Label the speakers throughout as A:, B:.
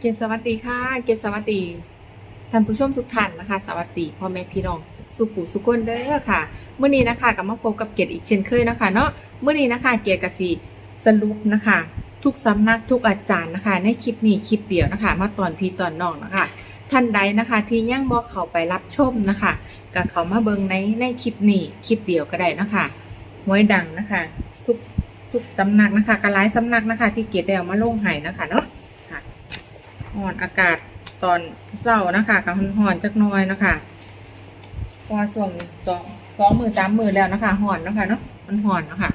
A: เกศสวัสดีค่ะ เกศสวัสดีท่านผู้ชมทุกท่านนะคะ สวัสดีพ่อแม่พี่น้องสุขุสุขคนเด้อค่ะเมื่อนี้นะคะกับมาพบกับเกศอีกเช่นเคยนะคะเนาะเมื่อนี้นะคะเกศกสิสรุปนะคะ ทุกสำนักทุกอาจารย์นะคะ ในคลิปนี้คลิปเดียวนะคะ มาตอนพี่ตอนน้องนะคะท่านใดนะคะ ที่ยังบอกเขาไปรับชมนะคะก็เขามาเบิงในในคลิปนี้คลิปเดียวก็ได้นะคะหวยดังนะคะ ทุกทุกสำนักนะคะกระไลายสำนักนะคะ ที่เกศได้เอามาลงให้นะคะเนาะ ห่อนอากาศตอนเศร้านะคะกับห่อนจักน้อยนะคะเพราะว่าช่วงนี้สองสองมือสามมือแล้วนะคะห่อนนะคะเนาะมันห่อนนะคะ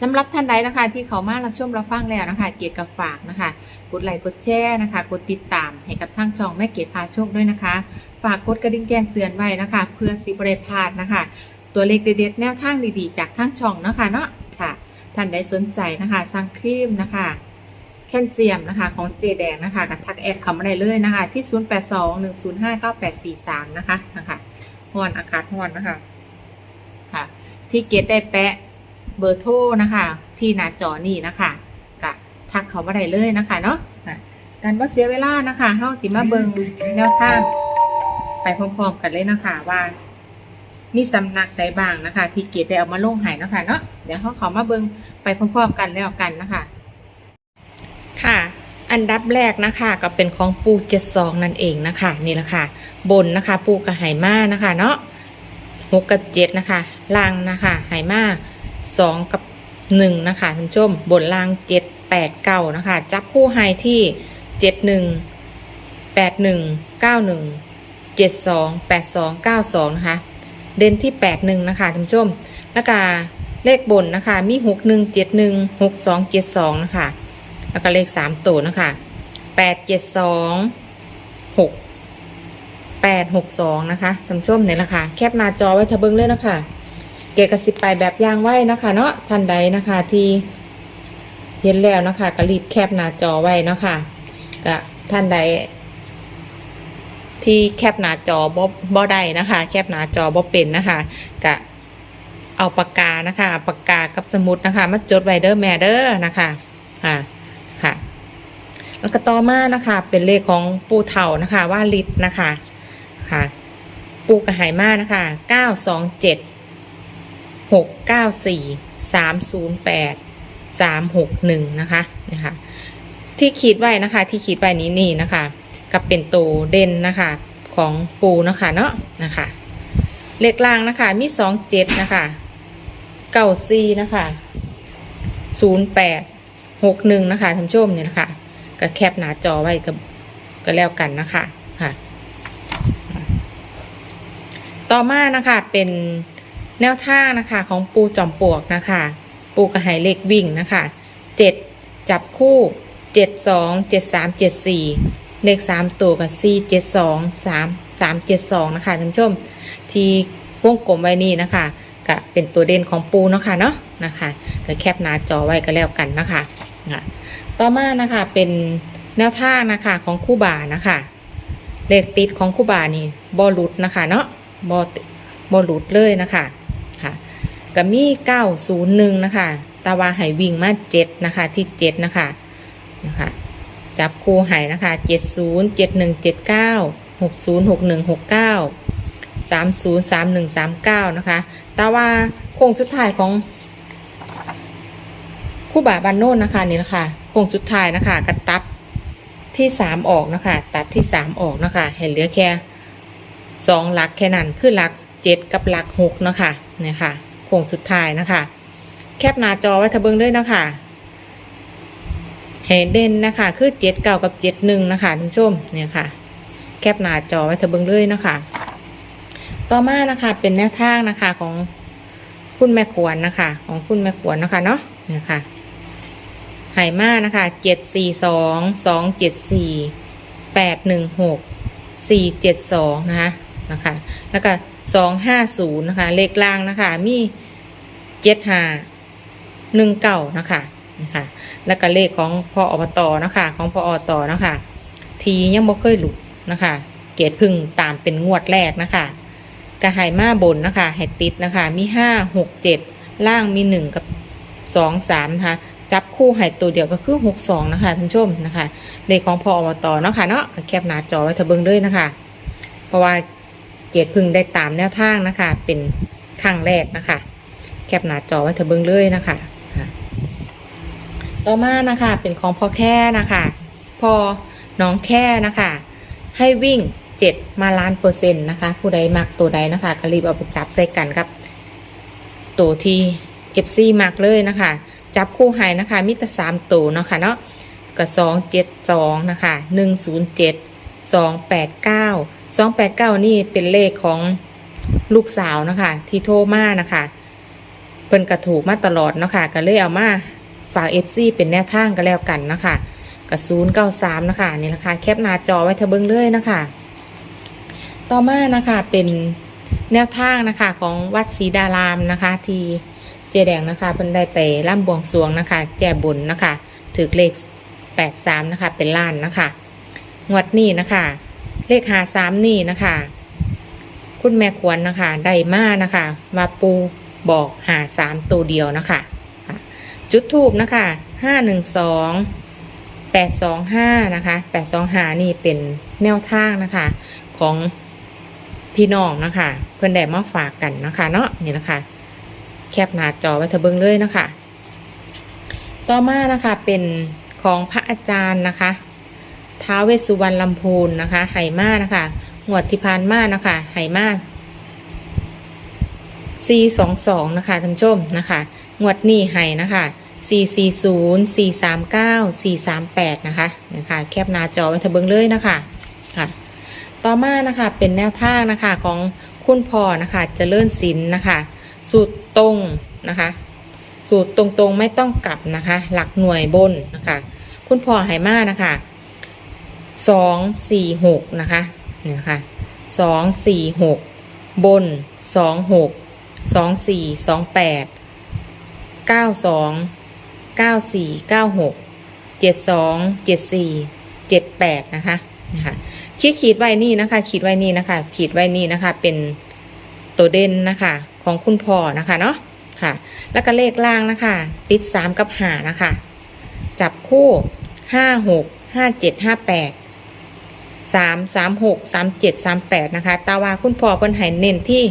A: สำหรับท่านใดนะคะ ที่เขามารับชมรับฟังแล้วนะคะ เกียรติกับฝากนะคะ กดไลค์กดแชร์นะคะ กดติดตามให้กับทางช่องแม่เกียรติพาโชคด้วยนะคะ ฝากกดกระดิ่งแจ้งเตือนไว้นะคะ เพื่อสิบริพลาดนะคะ ตัวเลขเด็ดๆแนวทางดีๆ จากทางช่องนะคะเนาะค่ะ ท่านใดสนใจนะคะ สร้างครีมนะคะ คลเซียมนะคะของเจแดงนะคะกับทักแอดคำอะไรเลยนะคะ ที่ 0821059843 นะคะนะคะฮอนอากาศฮอนนะคะค่ะ ที่เกตได้แปะเบอร์โทรนะคะ ที่หน้าจอนี่นะคะกะทักเขามาได้เลยนะคะเนาะการว่าเสียเวลานะคะเฮาสิมาเบิงแนวทางไปพร้อมๆกันเลยนะคะว่ามีสำนักใดบ้างนะคะ ที่เกตได้เอามาลงหายนะคะเนาะเดี๋ยวเขาขามาเบิงไปพร้อมๆกันแล้วกันนะคะ ค่ะ อันดับแรกนะคะก็เป็นของปูเจ็ดสองนั่นเองนะคะ นี่แหละค่ะ บนนะคะปูกับไหมานะคะ เนาะหกกับเจ็ดนะคะล่างนะคะไหมาสองกับหนึ่งนะคะท่านชม บนล่างเจ็ดแปดเก้านะคะ จับคู่ไฮที่เจ็ดหนึ่งแปดหนึ่งเก้าหนึ่งเจ็ดสองแปดสองเก้าสองนะคะ เด่นที่แปดหนึ่งนะคะท่านชมแล้วก็เลขบนนะคะ มีหกหนึ่งเจ็ดหนึ่งหกสองเจ็ดสองนะคะ แล้วก็เลขสามตัวนะคะแปดเจ็ดสองหกแปดหกสองนะคะท่านชมเนี่ยแหละค่ะแคปหน้าจอไว้ทะเบิงเลยนะคะเกกระสิบไปแบบย่างไว้นะคะ เนาะท่านใดนะคะที่เห็นแล้วนะคะก็รีบแคปหน้าจอไว้นะคะก็ท่านใดที่แคปหน้าจอบ่บ่ได้นะคะ แคปหน้าจอบ่เป็นนะคะกะเอาปากกานะคะปากกากับสมุดนะคะ มาจดไว้เด้อแม่เด้อนะคะคะค่ะ แล้วก็ต่อมานะคะ เป็นเลขของปูเถานะคะ ว่าลิตรนะคะค่ะ ปูกระหายมานะคะเก้าสองเจ็ดหกเก้าสี่สามศูนย์แปดสามหกหนึ่งนะคะนะคะ ที่ขีดไว้นะคะ ที่ขีดไว้นี้นี่นะคะ กับเป็นตัวเด่นนะคะของปูนะคะเนาะนะคะ เลขล่างนะคะ มีสองเจ็ดนะคะเก้าสี่นะคะศูนย์แปดหกหนึ่งนะคะท่านผู้ชมเนี่ยนะคะ ก็แคปหน้าจอไว้กับก็แล้วกันนะคะค่ะ ต่อมานะคะเป็นแนวทางนะคะของปูจอมปลวกนะคะ ปูกระหายเลขวิ่งนะคะเจ็ดจับคู่เจ็ดสองเจ็ดสามเจ็ดสี่เลขสามตัวกับสี่เจ็ดสองสามสามเจ็ดสองนะคะท่านผู้ชม ที่วงกลมไว้นี่นะคะก็เป็นตัวเด่นของปูเนาะค่ะเนาะนะคะก็แคปหน้าจอไว้ก็แล้วกันนะคะ่ะ ต่อมานะคะเป็นแนวทางนะคะของคู่บานะคะเลขติดของคู่บานี่บอลุดนะคะเนาะบอบอลุดเลยนะคะค่ะก็มีเก้าศูนย์หนึ่งนะคะตาวาไหวิ่งมาเจ็ดนะคะที่เจ็ดนะคะนะคะจับคู่ไหนะคะเจ็ดศูนย์เจ็ดหนึ่งเจ็ดเก้าหกศูนย์หกหนึ่งหกเก้าสามศูนย์สามหนึ่งสามเก้านะคะตาว่าโค้งสุดท้ายของคู่บาบานโน่นนะคะนี่นะคะ คงสุดท้ายนะคะกระตัดที่สามออกนะคะ ตัดที่สามออกนะคะเห็นเหลือแค่สองหลักแค่นั้นคือหลักเจ็ดกับหลักหกนะคะเนี่ยค่ะโค้งสุดท้ายนะคะ แคปหน้าจอไว้ทะเบิงด้วยนะคะเห็นเด่นนะคะ คือเจ็ดเก้ากับเจ็ดหนึ่งนะคะท่านผู้ชมเนี่ยค่ะ แคปหน้าจอไว้ทะเบิงเลยนะคะ ต่อมานะคะเป็นแนวทางนะคะของคุณแม่ขวนนะคะ ของคุณแม่ขวนนะคะเนาะเนี่ยค่ะ ไหมานะคะเจ็ดสี่สองสองเจ็ดสี่แปดหนึ่งหกสี่เจ็ดสองนะคะนะคะ แล้วก็สองห้าศูนย์นะคะ เลขล่างนะคะ มีเจ็ดห้าหนึ่งเก้านะคะนะคะ แล้วก็เลขของพออบตนะคะ ของพออตนะคะ ทียังบ่เคยหลุดนะคะ เกตพึ่งตามเป็นงวดแรกนะคะกระหายมาบนนะคะให้ติดนะคะ มีห้าหกเจ็ดล่างมีหนึ่งกับสองสามนะคะ จับคู่ให้ตัวเดียวก็คือหกสองนะคะท่านผู้ชมนะคะเลขของพออบตเนาะค่ะเนาะแคปหน้าจอไว้เถอะเบิ่งเลยนะคะ เพราะว่าเกดพึงได้ตามแนวทางนะคะ เป็นครั้งแรกนะคะ แคปหน้าจอไว้เถอะเบิ่งเลยนะคะ ต่อมานะคะเป็นของพ่อแค่นะคะพอน้องแค่นะคะ ให้วิ่งเจ็ดมาล้านเปอร์เซ็นต์นะคะ ผู้ใดมักตัวใดนะคะก็รีบเอาไปจับใส่กันครับ ตัวที่เอฟซีมักเลยนะคะ จับคู่ให้นะคะมิตรสามตัวเนาะค่ะเนาะก็สองเจ็ดสองนะคะหนึ่งศูนย์เจ็ดสองแปดเก้าสองแปดเก้านี่เป็นเลขของลูกสาวนะคะที่โทรมานะคะเพิ่นกระถูกมาตลอดเนาะค่ะก็เลยเอามาฝากเอฟซีเป็นแนวทางก็แล้วกันนะคะกับศูนย์เก้าสามนะคะนี่แหละคะแคปหน้าจอไว้เถอะเบิ้งเลยนะคะต่อมานะคะเป็นแนวทางนะคะของวัดศรีดารามนะคะที่ จแดงนะคะเพิ่นได้ไปร่ำบวงสรวงนะคะ แก้บนนะคะถือเลขแปดสามนะคะเป็นล้านนะคะงวดนี้นะคะ เลขหาสามนี่นะคะ คุณแม่ควรนะคะได้มานะคะมาปูบอกหาสามตัวเดียวนะคะ จุดทูบนะคะห้าหนึ่งสองแปดสองห้านะคะแปดสองหานี่เป็นแนวทางนะคะ ของพี่น้องนะคะ เพื่อนแดมาฝากกันนะคะ เนาะนี่นะคะ แคปหน้าจอไว้เถอะเบิ้งเลยนะคะ ต่อมานะคะเป็นของพระอาจารย์นะคะท้าเวสุวรรณลำพูนนะคะไหมานะคะหวดที่พานมานะคะไหมา4 2 2นะคะท่านชมนะคะงวดนี้ไหนะคะ440 439 438นะคะนะคะแคปหน้าจอไว้เถอะเบิ้งเลยนะคะค่ะต่อมานะคะเป็นแนวทางนะคะของคุณพ่อนะคะเจริญศิลป์นะคะ สูตร ตรงนะคะ สูตรตรงๆไม่ต้องกลับนะคะ หลักหน่วยบนนะคะ คุณพ่อไหมานะคะสองสี่หกนะคะเนี่ยนะคะสองสี่หกบนสองหกสองสี่สองแปดเก้าสองเก้าสี่เก้าหกเจ็ดสองเจ็ดสี่เจ็ดแปดนะคะนะคะขีดขีดไว้นี่นะคะ ขีดไว้นี่นะคะ ขีดไว้นี่นะคะ เป็นตัวเด่นนะคะ ของคุณพ่อนะคะเนาะค่ะ แล้วก็เลขล่างนะคะ ติดสามกับหานะคะ จับคู่ห้าหกห้าเจ็ดห้าแปดสามสามหกสามเจ็ดสามแปดนะคะ ตาวาคุณพ่อเพิ่นให้เน้นที่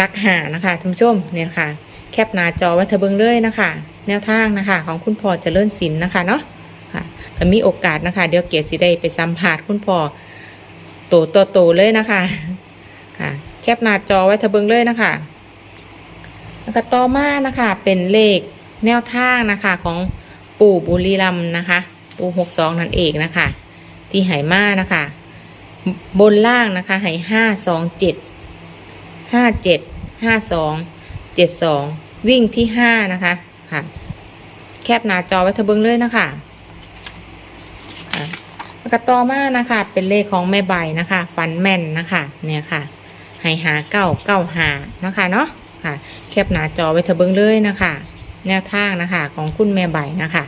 A: ลักหานะคะท่านผู้ชมเนี่ยนะคะแคปหน้าจอไว้เถอเบิ่งเลยนะคะ แนวทางนะคะ ของคุณพ่อเจริญศิลป์นะคะเนาะค่ะก็มีโอกาสนะคะ เดี๋ยวเกียรติสิได้ไปสัมภาษณ์คุณพ่อโตโตโตเลยนะคะ ค่ะ คปหน้าจอไว้เถอะเบิ่งเลยนะคะ แล้วก็ต่อมานะคะ เป็นเลขแนวทางนะคะของปู่บุรีรัมนะคะ ปู่หกสองนั่นเองนะคะ ที่ไหมานะคะ บนล่างนะคะไหห้าสองเจ็ดห้าเจ็ดห้าสองเจ็ดสองวิ่งที่ห้านะคะค่ะ แคปหน้าจอไว้เถอะเบิ้งเลยนะคะค่ะแล้วก็ต่อมานะคะ เป็นเลขของแม่ใบนะคะ ฟันแม่นนะคะ เนี่ยค่ะ ให้หาเก้าเก้าหานะคะเนาะค่ะ แคปหน้าจอไว้เถอะเบิ้งเลยนะคะ แนวทางนะคะของคุณแม่ใบนะคะ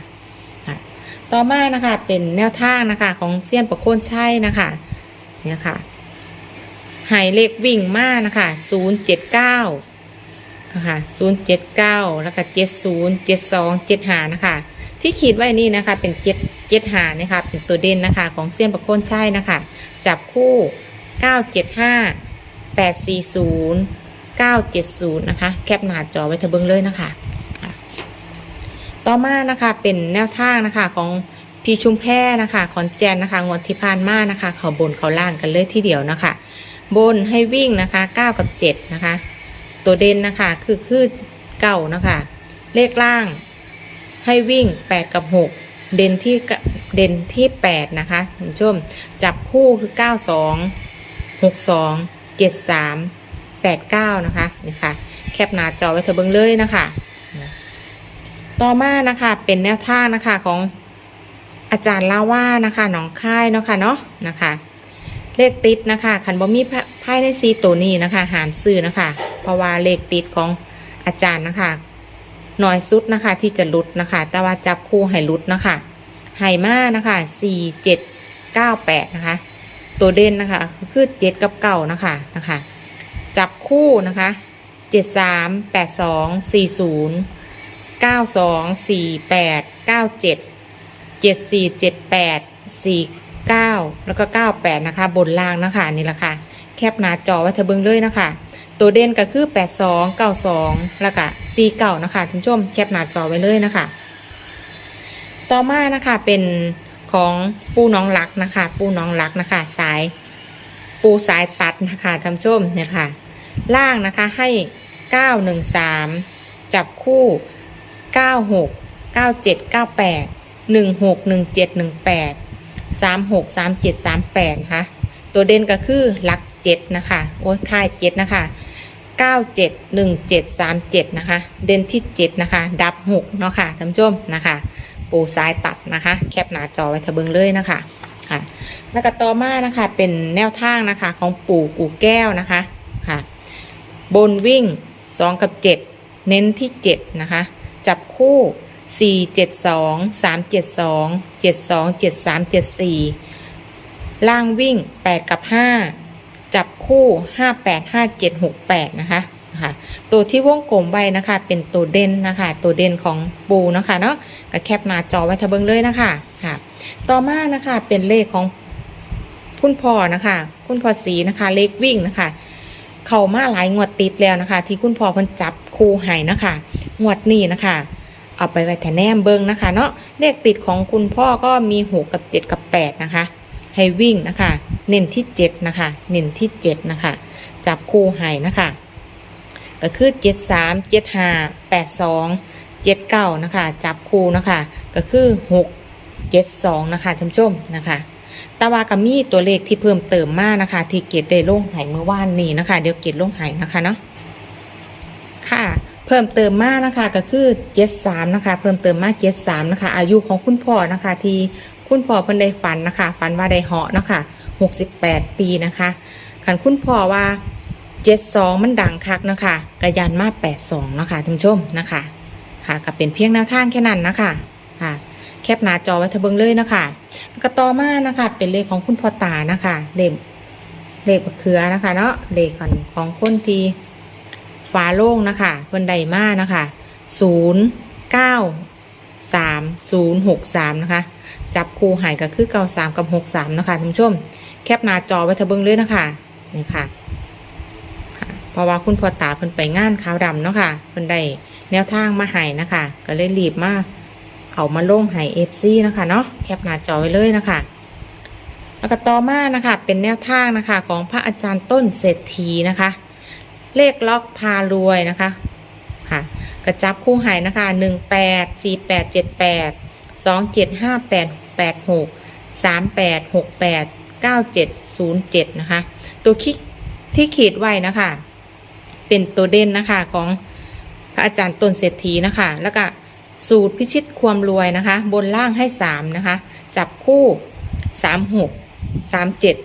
A: ต่อมานะคะเป็นแนวทางนะคะของเซียนประโคนชัยนะคะเนี่ยค่ะใหายเลขวิ่งมานะคะศูนย์เจ็ดเก้านะคะศูนย์เจ็ดเก้าแล้วก็เจ็ดศูนย์เจ็ดสองเจ็ดหานะคะ ที่ขีดไว้นี่นะคะ เป็นเจ็ดเจ็ดหานะคะเป็นตัวเด่นนะคะ ของเซียนประโคนชัยนะคะ จับคู่เก้าเจ็ดห้า แปดสี่ศูนย์เก้าเจ็ดศูนย์นะคะ แคปหน้าจอไว้เถอะเบิ้งเลยนะคะ ต่อมานะคะเป็นแนวทางนะคะของพีชุมแพนะคะขอนแจนนะคะ งวดที่ผ่านมานะคะ เขาบนเขาล่างกันเลยทีเดียวนะคะ บนให้วิ่งนะคะ 9 กับ 7 นะคะ ตัวเด่นนะคะคือคือเก่านะคะ เลขล่างให้วิ่ง 8 กับ 6 เด่นที่เด่นที่ 8 นะคะคุณผู้ชมจับคู่คือ 92 62 73 89นะคะนี่ค่ะ แคปหน้าจอไว้เถอะเบิ่งเลยนะคะ ต่อมานะคะเป็นแนวทางนะคะของอาจารย์ลาว่านะคะหนองค่ายเนาะค่ะเนาะนะคะ เลขติดนะคะขันบ่มีไพ่ในซีตัวนี้นะคะหารซื้อนะคะ เพราะว่าเลขติดของอาจารย์นะคะน้อยสุดนะคะที่จะลุดนะคะ แต่ว่าจับคู่ให้ลุดนะคะไฮมานะคะสี่เจ็ดเก้าแปดนะคะ ตัวเด่นนะคะ คือเจ็ดกับเก้านะคะนะคะ จับคู่นะคะเจ็ดสามแปดสองสี่ศูนย์เก้าสองสี่แปดเก้าเจ็ดเจ็ดสี่เจ็ดแปดสี่เก้าแล้วก็เก้าแปดนะคะ บนล่างนะคะนี่แหละค่ะแคปหน้าจอไว้เธอเบิ้งเลยนะคะตัวเด่นก็คือแปดสองเก้าสองแล้วก็สี่เก้านะคะท่านผู้ชมแคปหน้าจอไว้เลยนะคะ ต่อมานะคะเป็น ของปูน้องรักนะคะ ปูน้องรักนะคะ สาย ปูสายตัดนะคะท่านชมเนี่ยค่ะ ล่างนะคะให้เก้าหนึ่งสามจับคู่เก้าหกเก้าเจ็ดเก้าแปดหนึ่งหกหนึ่งเจ็ดหนึ่งแปดสามหกสามเจ็ดสามแปดนะคะตัวเด่นก็คือหลักเจ็ดนะคะ โอ้ยค่ายเจ็ดนะคะเก้าเจ็ดหนึ่งเจ็ดสามเจ็ดนะคะ เด่นที่เจ็ดนะคะ ดับหกเนาะค่ะท่านผู้ชมนะคะ ปูสายตัดนะคะ แคปหน้าจอไว้ทะเบิงเลยนะคะค่ะ แล้วก็ต่อมานะคะเป็นแนวทางนะคะของปู่กูแก้วนะคะค่ะ บนวิ่ง2กับ7เน้นที่7นะคะ จับคู่4 7 2 3 7 2 7 2 7 3 7 4ล่างวิ่ง8กับ5จับคู่5 8 5 7 6 8นะคะ นะคะตัวที่วงกลมไว้นะคะ เป็นตัวเด่นนะคะ ตัวเด่นของปูนะคะเนาะแคปหน้าจอไว้ทะเบิงเลยนะคะค่ะ ต่อมานะคะเป็นเลขของคุณพ่อนะคะ คุณพ่อสีนะคะ เลขวิ่งนะคะ เข้ามาหลายงวดติดแล้วนะคะ ที่คุณพ่อเพิ่นจับคู่ให้นะคะงวดนี้นะคะเอาไปไว้แทนแนมเบิงนะคะ เนาะเลขติดของคุณพ่อก็มีหกกับเจ็ดกับแปดนะคะให้วิ่งนะคะ เน้นที่เจ็ดนะคะ เน้นที่เจ็ดนะคะ จับคู่ให้นะคะ ก็คือเจ็ดสามเจ็ดห้าแปดสองเจ็ดเก้านะคะ จับคู่นะคะ ก็คือหกเจ็ดสองนะคะท่านผู้ชมนะคะตาวากับมีตัวเลขที่เพิ่มเติมมากนะคะ ที่เกตได้ลงไหเมื่อวานนี้นะคะ เดี๋ยวเกตลงไหนะคะเนาะค่ะ เพิ่มเติมมากนะคะ ก็คือเจ็ดสามนะคะ เพิ่มเติมมากเจ็ดสามนะคะ อายุของคุณพ่อนะคะ ที่คุณพ่อเพิ่นได้ฝันนะคะฝันว่าได้เหาะนะคะหกสิบแปดปีนะคะขันคุณพ่อว่า เจ็ดสองมันดังคักนะคะกระยันมาแปดสองนะคะท่านผู้ชมนะคะ ค่ะก็เป็นเพียงแนวทางแค่นั้นนะคะค่ะแคปหน้าจอไว้ทะเบิงเลยนะคะแล้วก็ต่อมานะคะ เป็นเลขของคุณพ่อตานะคะเลขเลขบักเขือนะคะเนาะเลขของของคนทีฟ้าโล่งนะคะเพิ่นใดมานะคะศูนย์เก้าสามศูนย์หกสามนะคะ จับคู่หายก็คือเก้าสามกับหกสามนะคะท่านผู้ชม แคปหน้าจอไว้ทะเบิงเลยนะคะนี่ค่ะ เพราะว่าคุณพ่อตาเพิ่นไปงานขาวดำเนาะค่ะเพิ่นได้แนวทางมาให้นะคะ ก็เลยรีบมาเอามาลงให้เอฟซีนะคะเนาะแคปหน้าจอไว้เลยนะคะแล้วก็ต่อมานะคะเป็นแนวทางนะคะของพระอาจารย์ต้นเศรษฐีนะคะ เลขล็อกพารวยนะคะค่ะกระจับคู่หายนะคะหนึ่งแปดสี่แปดเจ็ดแปดสองเจ็ดห้าแปดแปดหกสามแปดหกแปดเก้าเจ็ดศูนย์เจ็ดนะคะ ตัวคิดที่ขีดไว้นะคะ เป็นตัวเด่นนะคะของพระอาจารย์ต้นเศรษฐีนะคะ แล้วก็สูตรพิชิตความรวยนะคะ บนล่างให้สามนะคะ จับคู่สามหกสามเจ็ด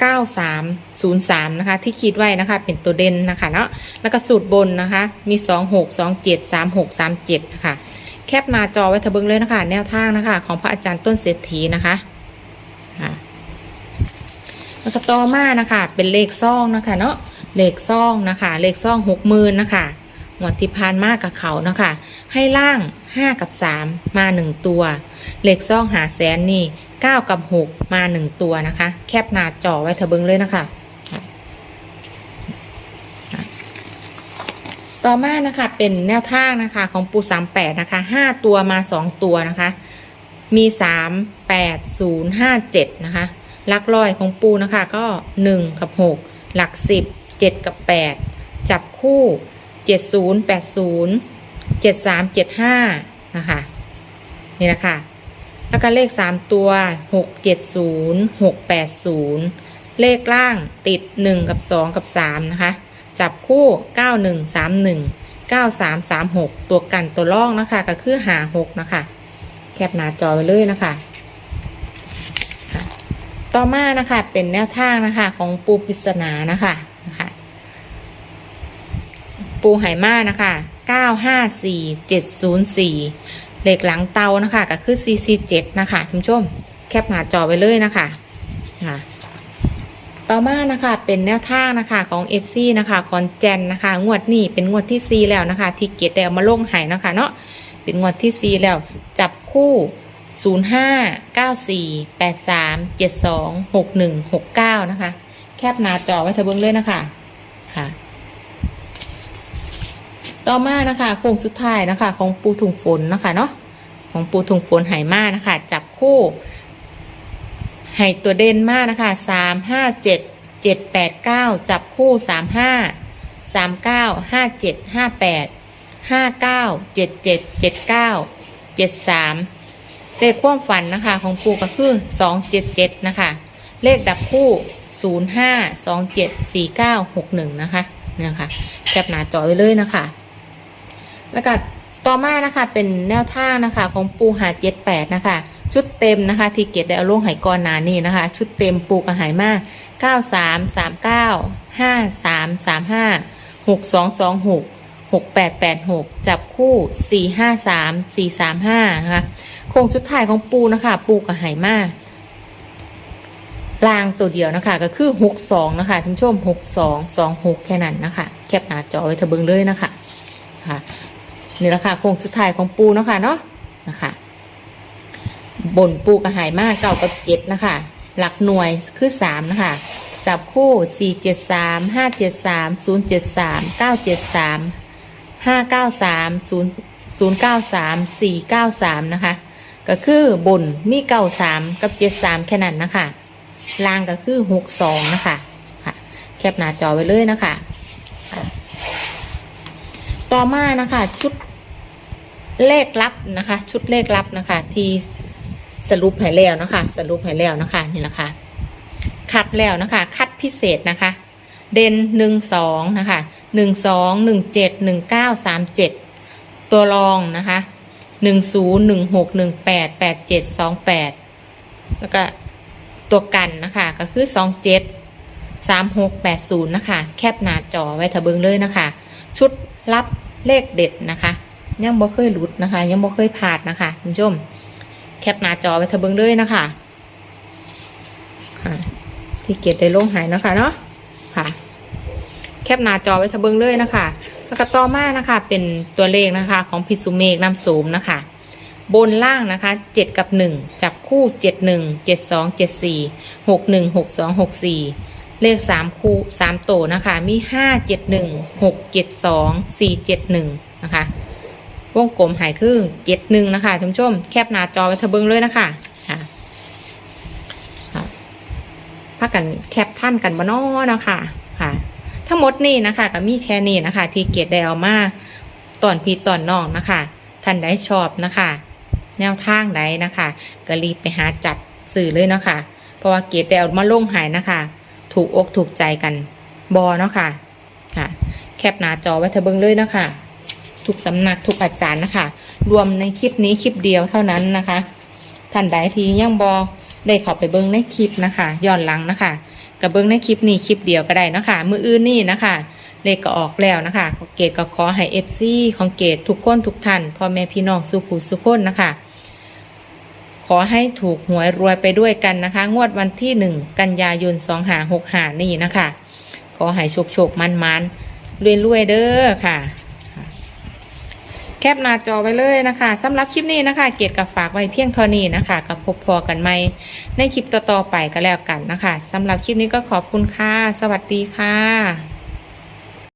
A: เก้าสามศูนย์สามนะคะ ที่คิดไว้นะคะ เป็นตัวเด่นนะคะเนาะแล้วก็สูตรบนนะคะ มีสองหกสองเจ็ดสามหกสามเจ็ดนะคะแคปหน้าจอไว้ทะเบิงเลยนะคะ แนวทางนะคะ ของพระอาจารย์ต้นเศรษฐีนะคะค่ะแล้วก็ต่อมานะคะ เป็นเลขซองนะคะเนาะ เลขซ่องนะคะ เลขซ่องหกหมื่นนะคะหมวดที่พานมากกับเขานะคะ ให้ล่าง5กับ3มมา1ตัว เลขซ่องหาแสนนี่9กับ6มา1ตัวนะคะ แคปหนาจ่อไว้เถอะเบิงเลยนะคะ ต่อมานะคะเป็นแนวทางนะคะของปู38นะคะ5ตัวมา2ตัวนะคะ มี3 8 0 5 7นย์ห้าเจ็ดนะคะลักร้อยของปูนะคะก็1กับ6หลัก10 7 กับ 8 จับคู่เจ็ดศูนย์แปดศูนย์เจ็ดสามเจ็ดห้านะคะ นี่นะคะ แล้วก็เลขสามตัวหกเจ็ดศูนย์หกแปดศูนย์เลขล่างติดหนึ่งกับสองกับสามนะคะ จับคู่เก้าหนึ่งสามหนึ่งเก้าสามสามหกตัวกันตัวล่องนะคะ ก็คือหาหกนะคะ แคปหน้าจอไว้เลยนะคะต่อมานะคะเป็นแนวทางนะคะของปูปริศนานะคะ ปูไหมานะคะ 954704 เหลขหลังเตานะคะ ก็คือ CC7 นะคะท่านผู้ชม แคปหน้าจอไว้เลยนะคะค่ะต่อมานะคะเป็นแนวทางนะคะของ FC นะคะคอนแจนนะคะงวดนี้เป็นงวดที่ 4 แล้วนะคะ ที่เกตได้เอามาลงหายนะคะเนาะเป็นงวดที่ 4 แล้ว จับคู่ 05 94 83 72 61 69 นะคะ แคปหน้าจอไว้เถอะเบิ้งเลยนะคะค่ะ ต่อมานะคะโค้งสุดท้ายนะคะ ของปูถุงฝนนะคะเนาะของปูถุงฝนไหมานะคะ จับคู่ให้ตัวเด่นมากนะคะสามห้าเจ็ดเจ็ดแปดเก้าจับคู่สามห้าสามเก้าห้าเจ็ดห้าแปดห้าเก้าเจ็ดเจ็ดเจ็ดเก้าเจ็ดสามเลขความฝันนะคะ ของปูก็คือสองเจ็ดเจ็ดนะคะ เลขดับคู่ศูนย์ห้าสองเจ็ดสี่เก้าหกหนึ่งนะคะเนี่ยค่ะแคปหน้าจอไว้เลยนะคะ แล้วก็ต่อมานะคะเป็นแนวทางนะคะของปูหาเจ็ดแปดนะคะชุดเต็มนะคะทีเกตได้เอาลงหก่อนหนานี่นะคะ ชุดเต็มปูกระหายมากเก้าสามสามเก้าห้าสามสามห้าหกสองสองหกหกแปดแปดหกจับคู่สี่ห้าสามสี่สามห้านะคะโครงชุดท้ายของปูนะคะ ปูกระหายมากลางตัวเดียวนะคะ ก็คือหกสองนะคะท่านผู้ชมหกสองสองหกแค่นั้นนะคะ แคปหน้าจอไว้เถอะเบิงเลยนะคะ นี่แหละค่ะโครงสุดท้ายของปูเนาะค่ะเนาะนะคะบนปูกระหายมากเก้ากับเจ็ดนะคะ หลักหน่วยคือสามนะคะ จับคู่สี่เจ็ดสามห้าเจ็ดสามศูนย์เจ็ดสามเก้าเจ็ดสามห้าเก้าสามศูนย์ศูนย์เก้าสามสี่เก้าสามนะคะ ก็คือบนมีเก้าสามกับเจ็ดสามแค่นั้นนะคะล่างก็คือหกสองนะคะค่ะ แคปหน้าจอไว้เลยนะคะ ต่อมานะคะ ชุด เลขลับนะคะ ชุดเลขลับนะคะ ที่สรุปให้แล้วนะคะ สรุปให้แล้วนะคะนี่แหละค่ะคัดแล้วนะคะ คัดพิเศษนะคะ เด่นหนึ่งสองนะคะหนึ่งสองหนึ่งเจ็ดหนึ่งเก้าสามเจ็ดตัวรองนะคะหนึ่งศูนย์หนึ่งหกหนึ่งแปดแปดเจ็ดสองแปดแล้วก็ตัวกันนะคะ ก็คือสองเจ็ดสามหกแปดศูนย์นะคะ แคปหน้าจอไว้ทะเบิงเลยนะคะ ชุดรับเลขเด็ดนะคะ ยังบ่เคยหลุดนะคะ ยังบ่เคยผ่านนะคะคุณผู้ชม แคปหน้าจอไว้ทะเบิงเลยนะคะค่ะที่เกียรติได้ลงหายนะคะเนาะค่ะ แคปหน้าจอไว้ทะเบิงเลยนะคะแล้วก็ต่อมานะคะ เป็นตัวเลขนะคะ ของพิสุเมกน้ำสูมนะคะ บนล่างนะคะเจ็ดกับหนึ่งจับคู่เจ็ดหนึ่งเจ็ดสองเจ็ดสี่หกหนึ่งหกสองหกสี่เลขสามคู่สามโตนะคะ มีห้าเจ็ดหนึ่งหกเจ็ดสองสี่เจ็ดหนึ่งนะคะ วงกลมหายคือเจ็ดหนึ่งนะคะท่านผู้ชม แคปหน้าจอไว้ทะเบิงเลยนะคะค่ะพักกันแคปท่านกันบ้านอนะคะค่ะ ทั้งหมดนี่นะคะก็มีแค่นี้นะคะ ที่เกียรติได้เอามาตอนพี่ตอนน้องนะคะ ท่านได้ชอบนะคะ แนวทางใดนะคะก็รีบไปหาจับสื่อเลยนะคะเพราะว่าเกียดแดวมาลงหายนะคะ ถูกอกถูกใจกันบอเนาะค่ะค่ะ แคปหน้าจอไว้เถอะเบิงเลยนะคะ ทุกสำนักทุกอาจารย์นะคะ รวมในคลิปนี้คลิปเดียวเท่านั้นนะคะ ท่านใดที่ยังบอได้เข้าไปเบิ่งในคลิปนะคะย้อนหลังนะคะกับเบิ่งในคลิปนี้คลิปเดียวก็ได้นะคะมืออื่นนี่นะคะเลขก็ออกแล้วนะคะเกดก็ขอให้เอฟซีของเกดทุกคนทุกท่านพ่อแม่พี่น้องสุขุสุขคนนะคะ ขอให้ถูกหวยรวยไปด้วยกันนะคะ งวดวันที่หนึ่งกันยายนสองหาหกหานี่นะคะ ขอให้โชคโชคมันมันรวยรวยเด้อค่ะ แคปหน้าจอไว้เลยนะคะสำหรับคลิปนี้นะคะ เกดกับฝากไว้เพียงเท่านี้นะคะกับพบพอกันไหมในคลิปต่อๆไปก็แล้วกันนะคะสำหรับคลิปนี้ก็ขอบคุณค่ะ สวัสดีค่ะ